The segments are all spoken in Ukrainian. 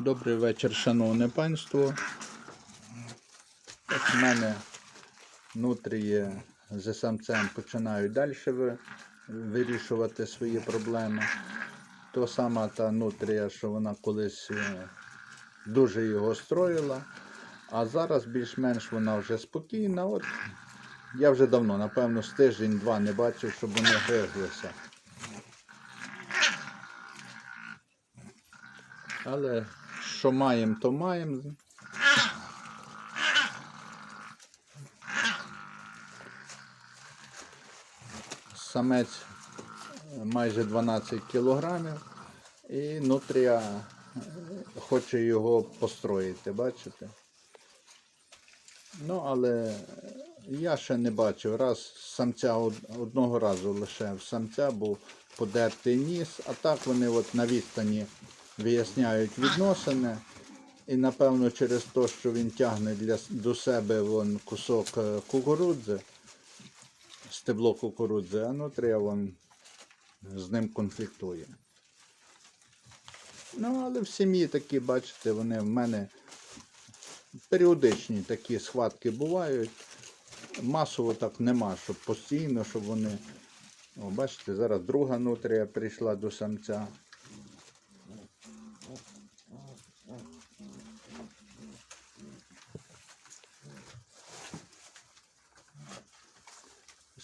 Добрий вечір, шановне панство. От в мене нутрії з самцем починають далі вирішувати свої проблеми. То сама та нутрія, що вона колись е, дуже його строїла, а зараз більш-менш вона вже спокійна. От я вже давно, напевно, з тиждень-два не бачив, щоб вони гризлися. Але що маємо, то маємо. Самець майже 12 кілограмів і нутрія хоче його построїти, бачите? Ну, але я ще не бачив. Раз самця одного разу лише в самця був подертий ніс, а так вони от на відстані виясняють відносини. І напевно через те, що він тягне для, до себе вон кусок е, кукурудзи, стебло кукурудзи, а нутрія вон з ним конфліктує. Ну, але в сім'ї такі, бачите, вони в мене періодичні такі схватки бувають. Масово так нема, щоб постійно, щоб вони. О, бачите, зараз друга нутрія прийшла до самця.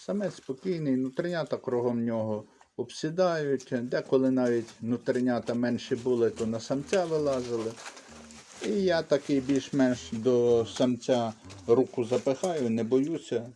Самець спокійний, нутринята кругом нього обсідають. Деколи навіть нутринята менші були, то на самця вилазили. І я такий більш-менш до самця руку запихаю, не боюся.